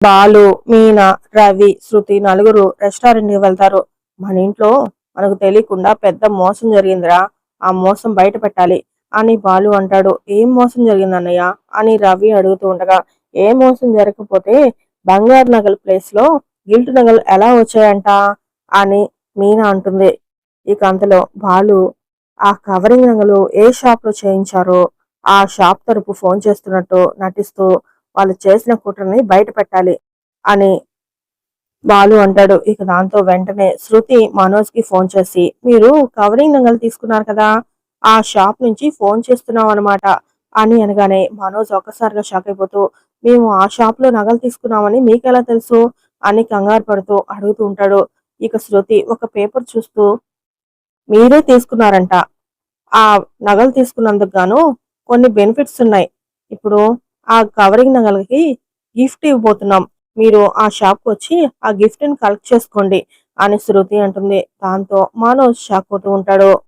బాలు మీనా రవి శృతి నలుగురు రెస్టారెంట్కి వెళ్తారు. మన ఇంట్లో మనకు తెలియకుండా పెద్ద మోసం జరిగిందిరా. ఆ మోసం బయట పెట్టాలి అని బాలు అంటాడు. ఏం మోసం జరిగిందన్నయ్య అని రవి అడుగుతూ ఉండగా ఏ మోసం జరగకపోతే బంగారు నగల్ ప్లేస్లో గిల్ట్ నగలు ఎలా వచ్చాయంట అని మీనా అంటుంది. ఇక అంతలో బాలు ఆ కవరింగ్ నగలు ఏ షాప్లో చేయించారో ఆ షాప్ తరపు ఫోన్ చేస్తున్నట్టు నటిస్తూ వాళ్ళు చేసిన కుట్రని బయట పెట్టాలి అని బాలు అంటాడు. ఇక దాంతో వెంటనే శృతి మనోజ్కి ఫోన్ చేసి మీరు కవరింగ్ నగలు తీసుకున్నారు కదా ఆ షాప్ నుంచి ఫోన్ చేస్తున్నాం అనమాట అని అనగానే మనోజ్ ఒక్కసారిగా షాక్ అయిపోతూ మేము ఆ షాప్లో నగలు తీసుకున్నామని మీకెలా తెలుసు? అని కంగారు పడుతూ అడుగుతూ ఉంటాడు. ఇక శృతి ఒక పేపర్ చూస్తూ మీరే తీసుకున్నారంట. ఆ నగలు తీసుకున్నందుకు గాను కొన్ని బెనిఫిట్స్ ఉన్నాయి. ఇప్పుడు ఆ కవరింగ్ నగలకి గిఫ్ట్ ఇవ్వబోతున్నాం. మీరు ఆ షాప్ వచ్చి ఆ గిఫ్ట్ని కలెక్ట్ చేసుకోండి అని శృతి అంటుంది. దాంతో మనోజ్ షాక్ అవుతూ ఉంటాడు.